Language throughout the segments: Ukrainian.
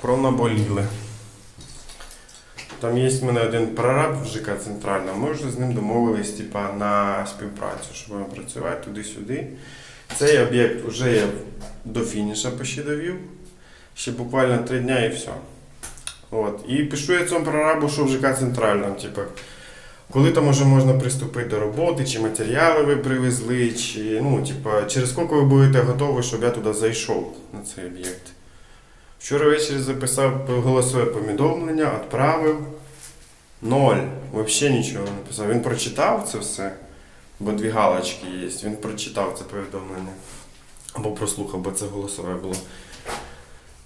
про наболіле. Там є в мене один прораб в ЖК Центральна. Ми вже з ним домовились типа, на співпрацю, що будемо працювати туди-сюди. Цей об'єкт вже я до фініша почти довів. Ще буквально три дня і все. От. І пишу я цьому прорабу, що в ЖК Центральному, типа, коли там уже можна приступити до роботи, чи матеріали ви привезли, чи ну, типа, через скільки ви будете готові, щоб я туди зайшов на цей об'єкт. Вчора ввечері записав голосове повідомлення, відправив. Ноль. Взагалі нічого не написав. Він прочитав це все, бо дві галочки є. Він прочитав це повідомлення. Або прослухав, бо це голосове було.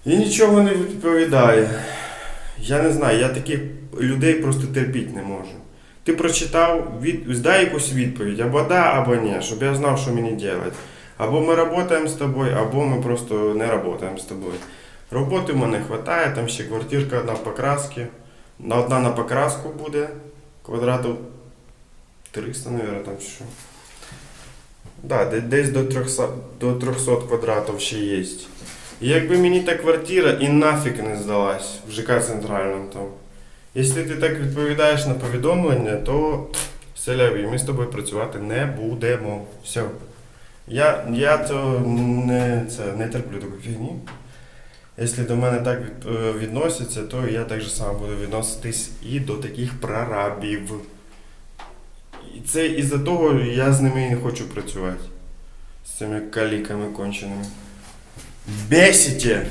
І нічого не відповідає. Я не знаю, я таких людей просто терпіти не можу. Ти прочитав, від... дай якусь відповідь, або да, або ні, щоб я знав, що мені робити. Або ми працюємо з тобою, або ми просто не працюємо з тобою. Роботи в мене вистачає, там ще квартирка одна покраски. Одна на покраску буде квадратів 300, мабуть, там що. Да, десь до 300, до 300 квадратів ще є. Якби мені та квартира і нафіг не здалась в ЖК центральному там. Якщо ти так відповідаєш на повідомлення, то селяві, ми з тобою працювати не будемо. Все. Я, я то не, це, не терплю таку фігні. Якщо до мене так е, відносяться, то я так же само буду відноситись і до таких прорабів. І це із-за того я з ними не хочу працювати. З цими каліками конченими. Бесите!